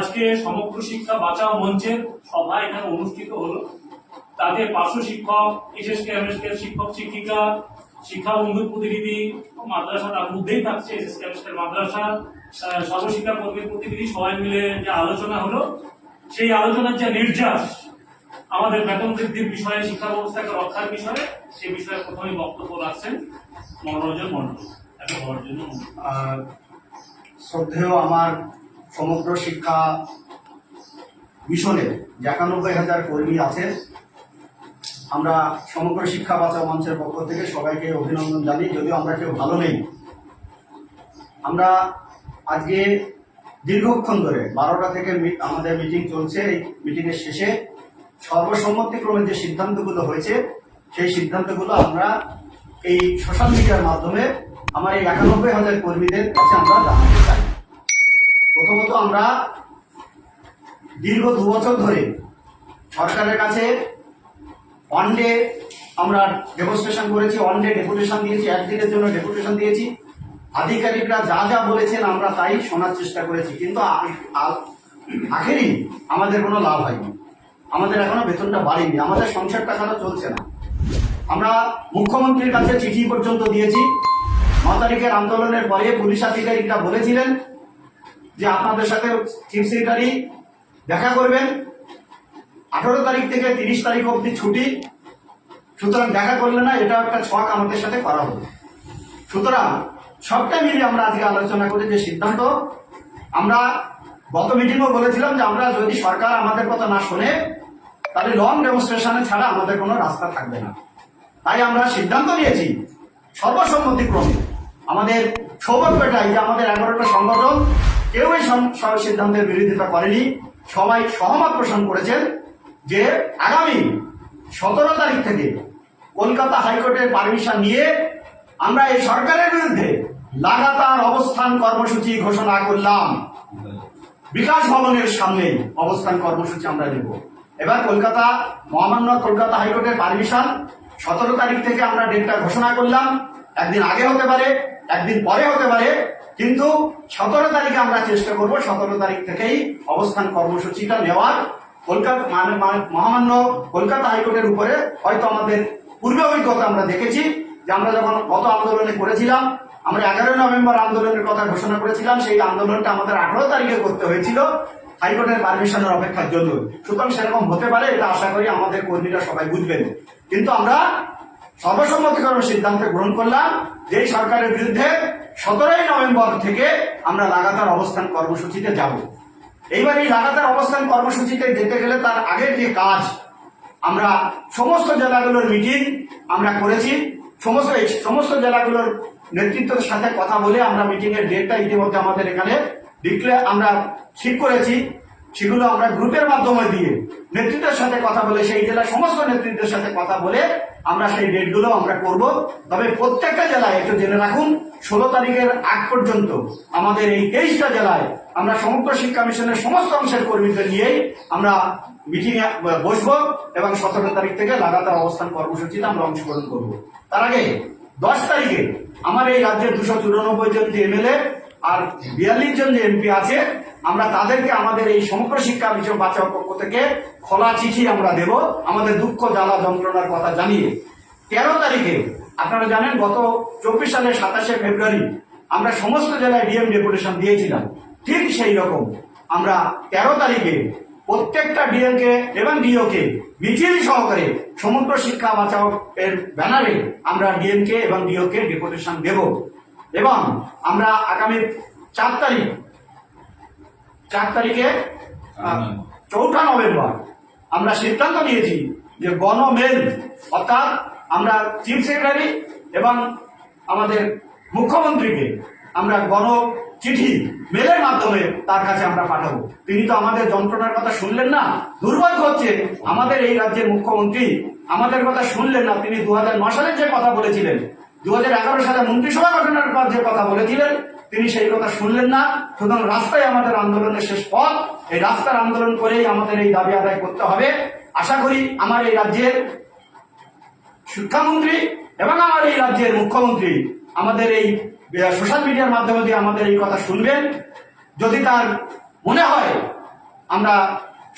আজকে সমগ্র শিক্ষা বাঁচাও মঞ্চের সভা এখানে অনুষ্ঠিত হলো। তাতে পার্শ্ব শিক্ষক, এসএসকে, এমএসকে, শিক্ষক, শিক্ষিকা, শিক্ষা বন্ধু প্রতিনিধি, মাদ্রাসা তার মধ্যেই থাকছে, এসএসকে এমএসকে মাদ্রাসা সর্বশিক্ষা কর্মী প্রতিনিধি সবাই মিলে যে আলোচনা হলো, সেই আলোচনার যে নির্যাস আমাদের বেতন বৃদ্ধির বিষয়ে, শিক্ষা ব্যবস্থাকে রক্ষার বিষয়ে, সে বিষয়ে প্রথমে বক্তব্য রাখছেন মনোরঞ্জন মন্ডল জন্য আর শ্রদ্ধেয় আমার সমগ্র শিক্ষা মিশনে একানব্বই হাজার কর্মী আছে আমরা সমগ্র শিক্ষা বাঁচাও মঞ্চের পক্ষ থেকে সবাইকে অভিনন্দন জানাই যদিও আমরা কেউ ভালো নেই। আমরা আজকে দীর্ঘক্ষণ ধরে বারোটা থেকে আমাদের মিটিং চলছে, এই মিটিংয়ের শেষে সর্বসম্মতিক্রমে যে সিদ্ধান্তগুলো হয়েছে, সেই সিদ্ধান্তগুলো আমরা এই সোশ্যাল মিডিয়ার মাধ্যমে আমার এই একানব্বই হাজার কর্মীদের কাছে আমরা জানাতে প্রথমত আমরা দীর্ঘ দু বছর ধরে সরকারের কাছে ওয়ান ডে আমরা ডেমনস্ট্রেশন করেছি ওয়ান ডে ডেপুটেশন দিয়েছি একদিনের জন্য ডেপুটেশন দিয়েছি। আধিকারিকরা যা যা বলেছেন আমরা তাই শোনার চেষ্টা করেছি, কিন্তু আখেরই আমাদের কোনো লাভ হয়নি। আমাদের এখনও বেতনটা বাড়েনি, আমাদের সংসার টাকাটা চলছে না। আমরা মুখ্যমন্ত্রীর কাছে চিঠি পর্যন্ত দিয়েছি। ন তারিখের আন্দোলনের পরে পুলিশ আধিকারিকরা বলেছিলেন যে আপনাদের সাথে চিফ সেক্রেটারি দেখা করবেন। আঠারো তারিখ থেকে তিরিশ তারিখ অবধি ছুটি। সুতরাং দেখা করলে না এটা একটা ছক আমাদের সাথে করা হবে। সুতরাং সবটা মিলিয়ে আমরা আজকে আলোচনা করে যে সিদ্ধান্ত। আমরা গত মিটিংও বলেছিলাম যে আমরা যদি সরকার আমাদের কথা না শোনে, তাহলে লং ডেমনস্ট্রেশনে ছাড়া আমাদের কোনো রাস্তা থাকবে না। তাই আমরা সিদ্ধান্ত নিয়েছি, সর্বসম্মতিক্রমে। আমাদের সৌভাগ্যটাই যে আমাদের এগারোটা সংগঠন সম- সব সিদ্ধান্তের বিরোধিতা করেনি। সবাই সহমত পোষণ করেছেন যে আগামী সতেরো তারিখ থেকে কলকাতা হাইকোর্টের পারমিশন নিয়ে আমরা এই সরকারের বিরুদ্ধে লাগাতার অবস্থান কর্মসূচি ঘোষণা করলাম। বিকাশ ভবনের সামনে অবস্থান কর্মসূচি আমরা নেব। এবার কলকাতা, মহামান্য কলকাতা হাইকোর্টের পারমিশন, সতেরো তারিখ থেকে আমরা ডেটটা ঘোষণা করলাম। একদিন আগে হতে পারে, একদিন পরে হতে পারে। কিন্তু সতেরো তারিখে আমরা চেষ্টা করব, সতেরো তারিখ থেকেই অবস্থান কর্মসূচিটা নেওয়ার। কলকাতা মানে মানে মহামান্য কলকাতা হাইকোর্টের উপরে হয়তো আমাদের পূর্বে অভিজ্ঞতা আমরা দেখেছি যে আমরা যখন গত আন্দোলনে করেছিলাম, আমরা এগারোই নভেম্বর আন্দোলনের কথা ঘোষণা করেছিলাম, সেই আন্দোলনটা আমাদের আঠারো তারিখে করতে হয়েছিল। হাইকোর্টের পারমিশনের অপেক্ষার জন্য। সুতরাং সেরকম হতে পারে, এটা আশা করি আমাদের কর্মীরা সবাই বুঝবেন। কিন্তু আমরা সর্বসম্মতিকরণ সিদ্ধান্ত গ্রহণ করলাম যে সরকারের বিরুদ্ধে সতেরোই নভেম্বর থেকে আমরা লাগাতার অবস্থান কর্মসূচিতে যাব। এইবার এই লাগাতার অবস্থান কর্মসূচিতে যেতে গেলে তার আগের যে কাজ, আমরা সমস্ত জেলাগুলোর মিটিং আমরা করেছি। সমস্ত সমস্ত জেলাগুলোর নেতৃত্বের সাথে কথা বলে আমরা মিটিং এর ডেটটা ইতিমধ্যে আমাদের এখানে ডিক্লেয়ার আমরা ঠিক করেছি। সেগুলো আমরা গ্রুপের মাধ্যমে দিয়ে নেতৃত্বের সাথে কথা বলে, সেই জেলার সমস্ত নেতৃত্বের সাথে কথা বলে আমরা সেই ডেটগুলো আমরা করব। তবে প্রত্যেকটা জেলায় একটু জেনে রাখুন, ষোলো তারিখের আগ পর্যন্ত আমাদের এই তেইশটা জেলায় আমরা সমগ্র শিক্ষা মিশনের সমস্ত অংশের কর্মীদের নিয়েই আমরা মিটিং বসবো এবং সতেরো তারিখ থেকে লাগাতার অবস্থান কর্মসূচিতে আমরা অংশগ্রহণ করব। তার আগে দশ তারিখে আমার এই রাজ্যের দুশো চুরানব্বই জন যে এমএলএ আর বিয়াল্লিশ জন যে এমপি আছে আমরা তাদেরকে আমাদের এই সমগ্র শিক্ষা মিশন বাঁচাওয়ার পক্ষ থেকে খোলা চিঠি আমরা দেব, আমাদের দুঃখ, জ্বালা, যন্ত্রণার কথা জানিয়ে। তেরো তারিখে, আপনারা জানেন, গত চব্বিশ সালের সাতাশে ফেব্রুয়ারি আমরা সমস্ত জেলায় ডিএম ডেপুটেশন দিয়েছিলাম। ঠিক সেই রকম আমরা তেরো তারিখে প্রত্যেকটা ডিএমকে এবং ডিওকে মিছিল সহকারে সমগ্র শিক্ষা বাঁচাও এর ব্যানারে আমরা ডিএমকে এবং ডিওকে ডেপুটেশন দেব। এবং আমরা আগামী চার তারিখ চার তারিখে চৌঠা নভেম্বর আমরা সিদ্ধান্ত নিয়েছি যে গণমেল অর্থাৎ আমরা চিফ সেক্রেটারি এবং আমাদের মুখ্যমন্ত্রীকে আমরা গণ চিঠি মেলের মাধ্যমে তার কাছে আমরা পাঠাবো। তিনি তো আমাদের যন্ত্রণার কথা শুনলেন না। দুর্ভাগ্য হচ্ছে আমাদের এই রাজ্যের মুখ্যমন্ত্রী আমাদের কথা শুনলেন না। তিনি দু সালে যে কথা বলেছিলেন দু হাজার এগারো সালে মন্ত্রিসভা গঠনের পর যে কথা বলেছিলেন তিনি সেই কথা শুনলেন না। সুতরাং রাস্তায় আমাদের আন্দোলনের শেষ পথ, এই রাস্তার আন্দোলন করেই আমাদের এই দাবি আদায় করতে হবে। আশা করি আমার এই রাজ্যের শিক্ষামন্ত্রী এবং আমার এই রাজ্যের মুখ্যমন্ত্রী আমাদের এই সোশ্যাল মিডিয়ার মাধ্যমে দিয়ে আমাদের এই কথা শুনবেন। যদি তার মনে হয় আমরা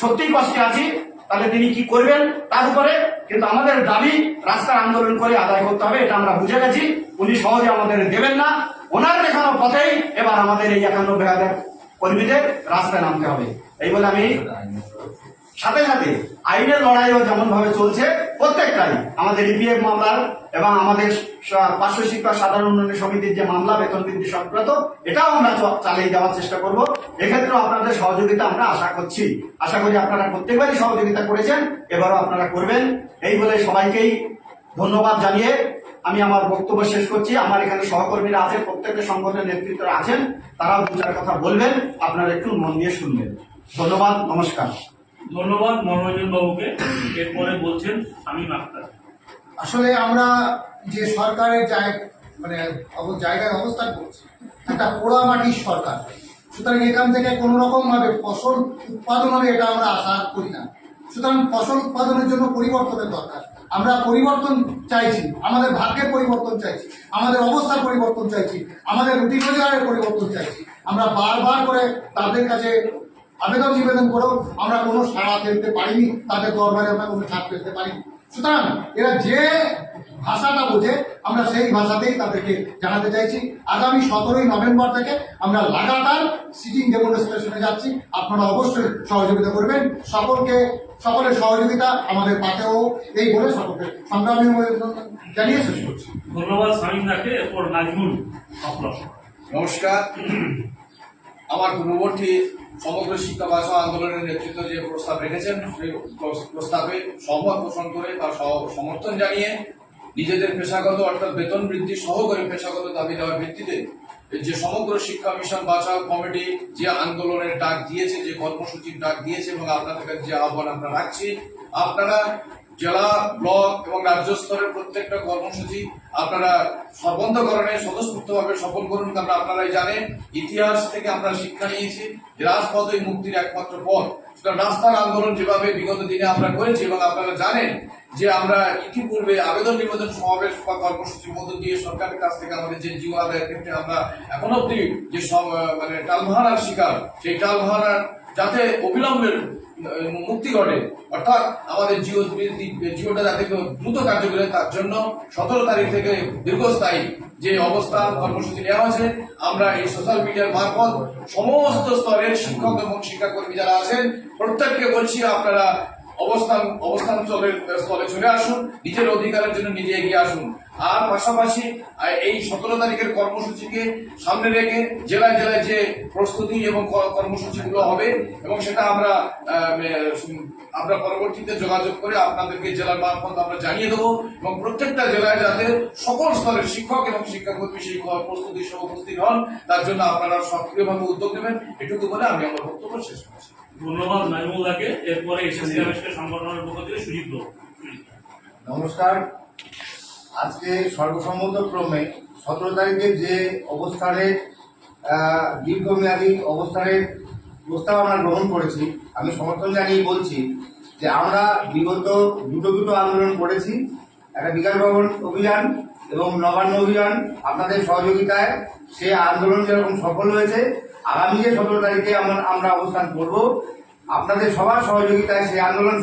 সত্যিই কষ্টে আছি, তাহলে তিনি কি করবেন তার উপরে? কিন্তু আমাদের দাবি রাস্তার আন্দোলন করে আদায় করতে হবে, এটা আমরা বুঝে গেছি। উনি সহজে আমাদের দেবেন না। ওনার দেখানো পথেই এবার আমাদের এই একানব্বই হাজার কর্মীদের রাস্তায় নামতে হবে। এই বলে আমি সাথে সাথে আইনের লড়াইও যেমন ভাবে চলছে, প্রত্যেকটাই আমাদের ইপিএফ মামলার এবং আমাদের পার্শ্ব শিক্ষা সাধারণ উন্নয়ন সমিতির যে মামলা, বেতন বৃদ্ধি সংক্রান্ত, এটাও আমরা চালিয়ে যাওয়ার চেষ্টা করব। এক্ষেত্রেও আপনাদের সহযোগিতা আমরা আশা করছি। আশা করি আপনারা প্রত্যেকবারই সহযোগিতা করেছেন, এবারও আপনারা করবেন। এই বলে সবাইকেই ধন্যবাদ জানিয়ে আমি আমার বক্তব্য শেষ করছি। আমার এখানে সহকর্মীরা আছে প্রত্যেকটা সংগঠনের নেতৃত্বরা আছেন। তারাও দু চার কথা বলবেন আপনারা একটু মন দিয়ে শুনবেন। ধন্যবাদ নমস্কার। ধন্যবাদ মনোরঞ্জন বাবুকে। এরপরে বলছেন শামীম আক্তার। আসলে আমরা যে সরকারের জায়গা মানে জায়গায় অবস্থান করছি একটা পোড়া মাটির সরকার। সুতরাং এখান থেকে কোনো রকম ভাবে ফসল উৎপাদন হবে এটা আমরা আশা করি না। সুতরাং ফসল উৎপাদনের জন্য পরিবর্তনের দরকার। আমরা পরিবর্তন চাইছি, আমাদের ভাগ্যের পরিবর্তন চাইছি, আমাদের অবস্থার পরিবর্তন চাইছি, আমাদের রুটি রোজগারের পরিবর্তন চাইছি। আমরা বারবার করে তাদের কাছে আবেদন নিবেদন করেও আমরা কোনো সাড়া ফেলতে পারিনি, তাদের দরবারে আমরা কোনো ছাড় ফেলতে পারিনি। সুতরাং এরা যে ভাষাটা বোঝে আমরা সেই ভাষাতেই তাদেরকে জানাতে চাইছি। আগামী সতেরোই নভেম্বর থেকে আমরা লাগাতার সিটিং ডেমনস্ট্রেশনে যাচ্ছি। আপনারা অবশ্যই সহযোগিতা করবেন। সকলকে সকলের সহযোগিতা আমাদের পাতেও এই বলে সকলকে সংগ্রামী জানিয়ে শেষ করছি। ধন্যবাদ শামীম এরপর নাজমুল নমস্কার। আমার পূর্ববর্তী সমগ্র শিক্ষা ভাষা আন্দোলনের নেতৃত্ব যে প্রস্তাব রেখেছেন, সেই প্রস্তাবে সহমত পোষণ করে তার সমর্থন জানিয়ে নিজেদের পেশাগত অর্থাৎ বেতন বৃদ্ধি সহকারী পেশাগত দাবি দেওয়ার ভিত্তিতে যে সমগ্র শিক্ষা মিশন বাঁচাও কমিটি যে আন্দোলনের ডাক দিয়েছে, যে কর্মসূচির ডাক দিয়েছে এবং আপনাদের কাছে যে আহ্বান আমরা রাখছি, আপনারা জেলা, ব্লক এবং রাজ্য স্তরের প্রত্যেকটা কর্মসূচি আপনারা সর্বন্তকরণে স্বতঃস্ফূর্তভাবে সফল করুন, কারণ আপনারাই জানেন, ইতিহাস থেকে আমরা শিক্ষা নিয়েছি যে রাজপথই মুক্তির একমাত্র পথ। সুতরাং রাস্তার আন্দোলন যেভাবে বিগত দিনে আমরা করেছি এবং আপনারা জানেন যে আমরা ইতিপূর্বে আবেদন নিবেদন সমাবেশ বা কর্মসূচির মধ্য দিয়ে সরকারের কাছ থেকে আমাদের যে জীব আদায়ের ক্ষেত্রে আমরা এখন অব্দি যে মানে টালভাহানার শিকার, সেই টালভাহানার যাতে অবিলম্বে মুক্তি ঘটে। অর্থাৎ আমাদের জিও জিওটা যাতে দ্রুত কার্যকরী করে, তার জন্য সতেরো তারিখ থেকে দীর্ঘস্থায়ী যে অবস্থা কর্মসূচি নেওয়া হয়েছে, আমরা এই সোশ্যাল মিডিয়ার মারফত সমস্ত স্তরের শিক্ষক এবং শিক্ষাকর্মী যারা আছেন, প্রত্যেককে বলছি আপনারা অবস্থান অবস্থান স্থলের স্থলে চলে আসুন, নিজের অধিকারের জন্য নিজে এগিয়ে আসুন। আর পাশাপাশি এই সতেরো তারিখের কর্মসূচিকে সামনে রেখে জেলায় জেলায় যে প্রস্তুতি এবং কর্মসূচিগুলো হবে, এবং সেটা আমরা আমরা পরবর্তীতে যোগাযোগ করে আপনাদেরকে জেলার মারফত আমরা জানিয়ে দেবো, এবং প্রত্যেকটা জেলায় যাতে সকল স্তরের শিক্ষক এবং শিক্ষাকর্মী সেই প্রস্তুতি সহ উপস্থিত হন, তার জন্য আপনারা সক্রিয়ভাবে উদ্যোগ নেবেন। এটুকু বলে আমি আমার বক্তব্য শেষ করছি। ধন্যবাদ নাজমুল দাকে এরপরে সংগঠনের পক্ষ থেকে সুজিত দেবো নমস্কার। আজকে সর্বসম্মতক্রমে সতেরো তারিখে যে অবস্থানের দীর্ঘমেয়াদী অবস্থানের প্রস্তাব আমরা গ্রহণ করেছি, আমি সমর্থন জানিয়ে বলছি যে আমরা বিগত দুটো দুটো আন্দোলন করেছি, একটা বিকাশ ভবন অভিযান এবং নবান্ন অভিযান। আপনাদের সহযোগিতায় সে আন্দোলন যেরকম সফল হয়েছে আগামী যে সতেরো তারিখে আমরা অবস্থান করব, আপনাদের সবার সহযোগিতায় সেই আন্দোলন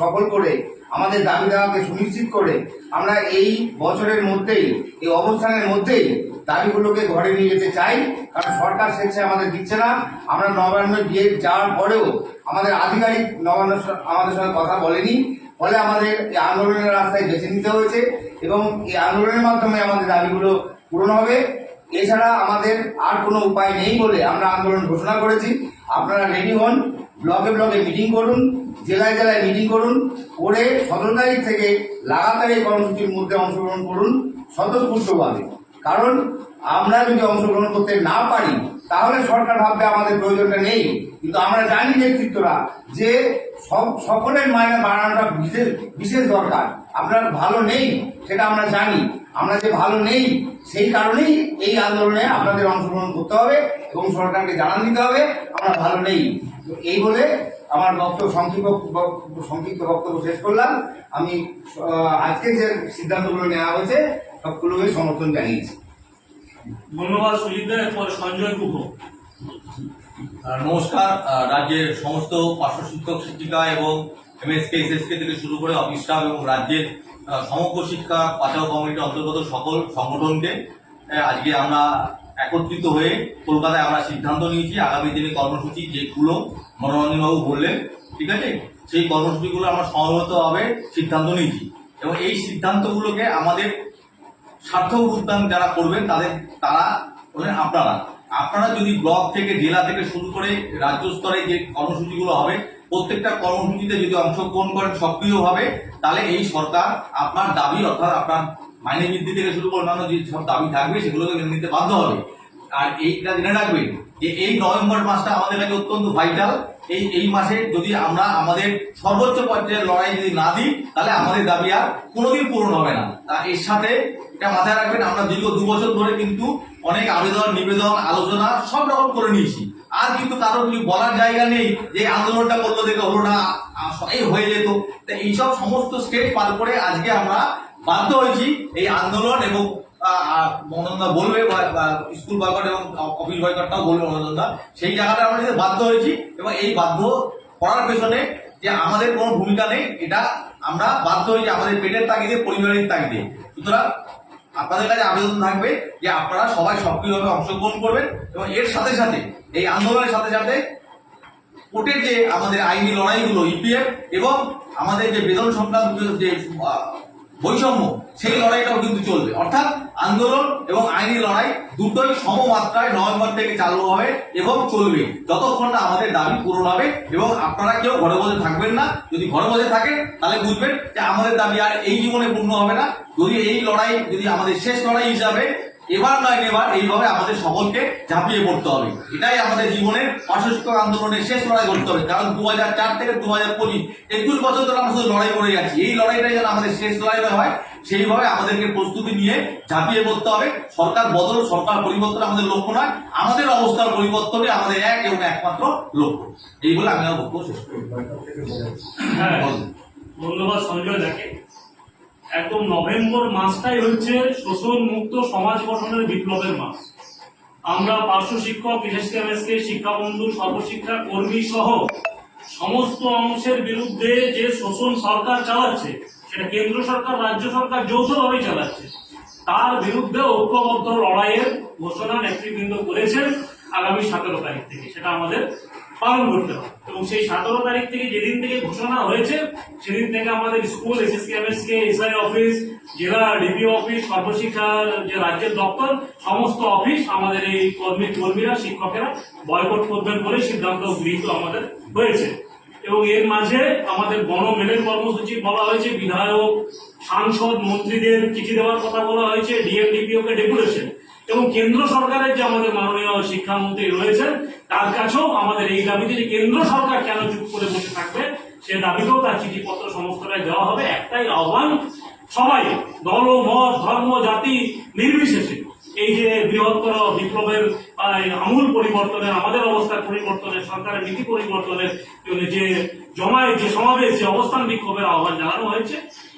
সফল করে, আমাদের দাবি দাওয়াকে সুনিশ্চিত করে, আমরা এই বছরের মধ্যেই, এই অবস্থানের মধ্যেই দাবিগুলোকে ঘরে নিয়ে যেতে চাই, কারণ সরকার স্বেচ্ছায় আমাদের দিচ্ছে না। আমরা নবান্ন গিয়ে যাওয়ার পরেও আমাদের আধিকারিক নবান্ন আমাদের সঙ্গে কথা বলেনি। ফলে আমাদের এই আন্দোলনের রাস্তায় বেছে নিতে হয়েছে এবং এই আন্দোলনের মাধ্যমে আমাদের দাবিগুলো পূরণ হবে। এছাড়া আমাদের আর কোনো উপায় নেই বলে আমরা আন্দোলন ঘোষণা করেছি। আপনারা রেডি হন ব্লকে ব্লকে মিটিং করুন, জেলায় জেলায় মিটিং করুন, করে সতেরো তারিখ থেকে লাগাতার এই কর্মসূচির মধ্যে অংশগ্রহণ করুন স্বতঃস্ফূর্তভাবে। কারণ আমরা যদি অংশগ্রহণ করতে না পারি, তাহলে সরকার ভাববে আমাদের প্রয়োজনটা নেই। কিন্তু আমরা জানি নেতৃত্বরা যে সব সকলের মায়না বাড়ানোটা বিশেষ বিশেষ দরকার। আপনার ভালো নেই সেটা আমরা জানি। আমরা যে ভালো নেই সেই কারণেই এই আন্দোলনে আপনাদের অংশগ্রহণ করতে হবে এবং সরকারকে জানান দিতে হবে আমরা ভালো নেই। তো এই বলে আমার বক্তব্য সংক্ষিপ্ত সংক্ষিপ্ত বক্তব্য শেষ করলাম। আমি আজকে যে সিদ্ধান্তগুলো নেওয়া হয়েছে সবগুলোকে সমর্থন জানিয়েছি। ধন্যবাদ সুজিত দা এরপরে সঞ্জয় গুহ। নমস্কার। রাজ্যের সমস্ত পার্শ্ব শিক্ষক শিক্ষিকা এবং এমএসকে এসএসকে থেকে শুরু করে অফিস স্টাফ এবং রাজ্যের সমগ্র শিক্ষা বাঁচাও কমিটির অন্তর্গত সকল সংগঠনকে আজকে আমরা একত্রিত হয়ে কলকাতায় আমরা সিদ্ধান্ত নিয়েছি, আগামী দিনে কর্মসূচি যেগুলো মনোরঞ্জনবাবু বললেন, ঠিক আছে? সেই কর্মসূচিগুলো আমরা সমবেতভাবে সিদ্ধান্ত নিয়েছি। এবং এই সিদ্ধান্তগুলোকে আমাদের সার্থক উদ্যান যারা করবেন, তাদের, তারা হলেন আপনারা। আপনারা যদি ব্লক থেকে, জেলা থেকে শুরু করে রাজ্য স্তরে যে কর্মসূচিগুলো হবে প্রত্যেকটা কর্মসূচিতে যদি অংশগ্রহণ করেন সক্রিয়ভাবে, তাহলে এই সরকার আপনার দাবি অর্থাৎ আপনার মাইনে বৃদ্ধি থেকে শুরু করে অন্যান্য যে সব দাবি থাকবে, সেগুলোকে মেনে নিতে বাধ্য হবে। আর এইটা জেনে রাখবেন যে এই নভেম্বর মাসটা আমাদের কাছে অত্যন্ত ভাইটাল এই এই মাসে যদি আমরা আমাদের সর্বোচ্চ পর্যায়ের লড়াই যদি না দিই, তাহলে আমাদের দাবি আর কোনোদিন পূরণ হবে না। তা এর সাথে এটা মাথায় রাখবেন, আমরা দীর্ঘ দু বছর ধরে কিন্তু অনেক আবেদন, নিবেদন, আলোচনা সব রকম করে নিয়েছি। আর কিন্তু কারোর কিছু বলার জায়গা নেই যে আন্দোলনটা করল দেখে হলো না এই হয়ে যেত। তা এইসব সমস্ত স্টেজ পার করে আজকে আমরা বাধ্য হয়েছি এই আন্দোলন এবং মনোনন্দা বলবে স্কুল বয়কট এবং অফিস বয়কটটাও বলবে মনোনন্দা সেই জায়গাটা আমরা যেতে বাধ্য হয়েছি এবং এই বাধ্য করার পেছনে যে আমাদের কোনো ভূমিকা নেই, এটা আমরা বাধ্য হয়েছি আমাদের পেটের তাগিদে, পরিবারের তাগিদে। সুতরাং আপনাদের কাছে আবেদন থাকবে যে আপনারা সবাই সক্রিয়ভাবে অংশগ্রহণ করবেন এবং এর সাথে সাথে এই আন্দোলনের সাথে সাথে কোর্টের যে আমাদের আইনি লড়াইগুলো ইপিএফ এবং আমাদের যে বেতন সংক্রান্ত যে বৈষম্য সেই লড়াইটাও কিন্তু চলবে। অর্থাৎ আন্দোলন এবং আইনি লড়াই দুটোই সমমাত্রায় নভেম্বর থেকে চালু হবে এবং চলবে। যতক্ষণ না আমাদের দাবি পূরণ হবে এবং আপনারা কেউ ঘরে বসে থাকবেন না, যদি ঘরে বসে থাকেন, তাহলে বুঝবেন যে আমাদের দাবি আর এই জীবনে পূর্ণ হবে না। যদি এই লড়াই, যদি আমাদের শেষ লড়াই হিসাবে এবার নয় এবার এইভাবে আমাদের সকলকে ঝাঁপিয়ে পড়তে হবে। এটাই আমাদের জীবনের অসুস্থ আন্দোলনের শেষ লড়াই করতে হবে। কারণ দু হাজার চার থেকে দু হাজার পঁচিশ, একুশ বছর ধরে আমরা শুধু লড়াই করে যাচ্ছি। এই লড়াইটাই যেন আমাদের শেষ লড়াই হয় সেইভাবে আমাদেরকে প্রস্তুতি নিয়ে ঝাঁপিয়ে পড়তে হবে। সরকার বদল সরকার পরিবর্তন আমাদের লক্ষ্য নয়। আমাদের অবস্থার পরিবর্তনই আমাদের এক এবং একমাত্র লক্ষ্য। এই বলে আমি আমার বক্তব্য শেষ করি। হ্যাঁ। ধন্যবাদ সঞ্জয় দাকে। একদম নভেম্বর মাসটাই হচ্ছে শোষণ মুক্ত সমাজ গঠনের বিপ্লবের মাস। আমরা পার্শ্ব শিক্ষক বিশেষ এমএসকে শিক্ষাবন্ধু সর্বশিক্ষা কর্মী সহ সমস্ত অংশের বিরুদ্ধে যে শোষণ সরকার চালাচ্ছে সেটা কেন্দ্র সরকার, রাজ্য সরকার যৌথভাবে চালাচ্ছে। তার বিরুদ্ধে ঐক্যবদ্ধ লড়াইয়ের ঘোষণা নেতৃবৃন্দ করেছেন আগামী সতেরো তারিখ থেকে। সেটা আমাদের পালন করতে হবে। এবং সেই সতেরো তারিখ থেকে যেদিন থেকে ঘোষণা হয়েছে, সেদিন থেকে আমাদের স্কুল এসএসকে এসআই অফিস, জেলা ডিপিও অফিস, সর্বশিক্ষার যে রাজ্যের দপ্তর, সমস্ত অফিস আমাদের এই কর্মী কর্মীরা শিক্ষকেরা বয়কট করবেন বলে সিদ্ধান্ত গৃহীত আমাদের হয়েছে। এবং এর মাঝে আমাদের গণমেলের কর্মসূচি বলা হয়েছে, বিধায়ক, সাংসদ, মন্ত্রীদের চিঠি দেওয়ার কথা বলা হয়েছে ডিএমডিপিও কে ডেপুটেশন। এবং কেন্দ্র সরকারের যে আমাদের মাননীয় শিক্ষামন্ত্রী রয়েছেন, তার কাছেও আমাদের এই দাবিতে যে কেন্দ্র সরকার কেন চুপ করে বসে থাকবে, সে দাবিতেও তার চিঠিপত্র সমস্তটাই দেওয়া হবে। একটাই আহ্বান, সবাই দল, মত, ধর্ম, জাতি নির্বিশেষে এই যে বৃহত্তর বিপ্লবের আমূল পরিবর্তনের, আমাদের অবস্থার পরিবর্তনের, সরকারের নীতি পরিবর্তনের যে জমায়েত, যে সমাবেশ, যে অবস্থান বিক্ষোভের আহ্বান জানানো হয়েছে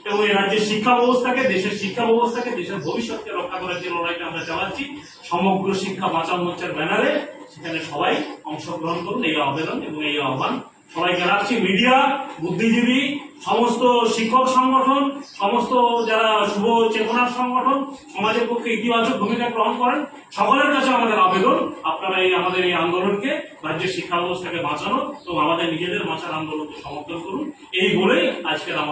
এবং এই রাজ্যের শিক্ষা ব্যবস্থাকে, দেশের শিক্ষা ব্যবস্থাকে, দেশের ভবিষ্যৎকে রক্ষা করার যে লড়াইটা আমরা চালাচ্ছি, সমগ্র শিক্ষা বাঁচাও মোর্চার ব্যানারে সেখানে সবাই অংশগ্রহণ করুন, এই আবেদন এবং এই আহ্বান সবাইকে রাখছি। মিডিয়া, বুদ্ধিজীবী, সমস্ত শিক্ষক সংগঠন, সমস্ত যারা শুভ চেতনার সংগঠন, সমাজের পক্ষে ইতিবাচক ভূমিকা গ্রহণ করেন, সকলের কাছে আমাদের আবেদন, আপনারা এই আমাদের এই আন্দোলনকে রাজ্যের শিক্ষা ব্যবস্থাকে বাঁচানো এবং আমাদের নিজেদের বাঁচার আন্দোলনকে সমর্থন করুন। এই বলেই আজকের আমাদের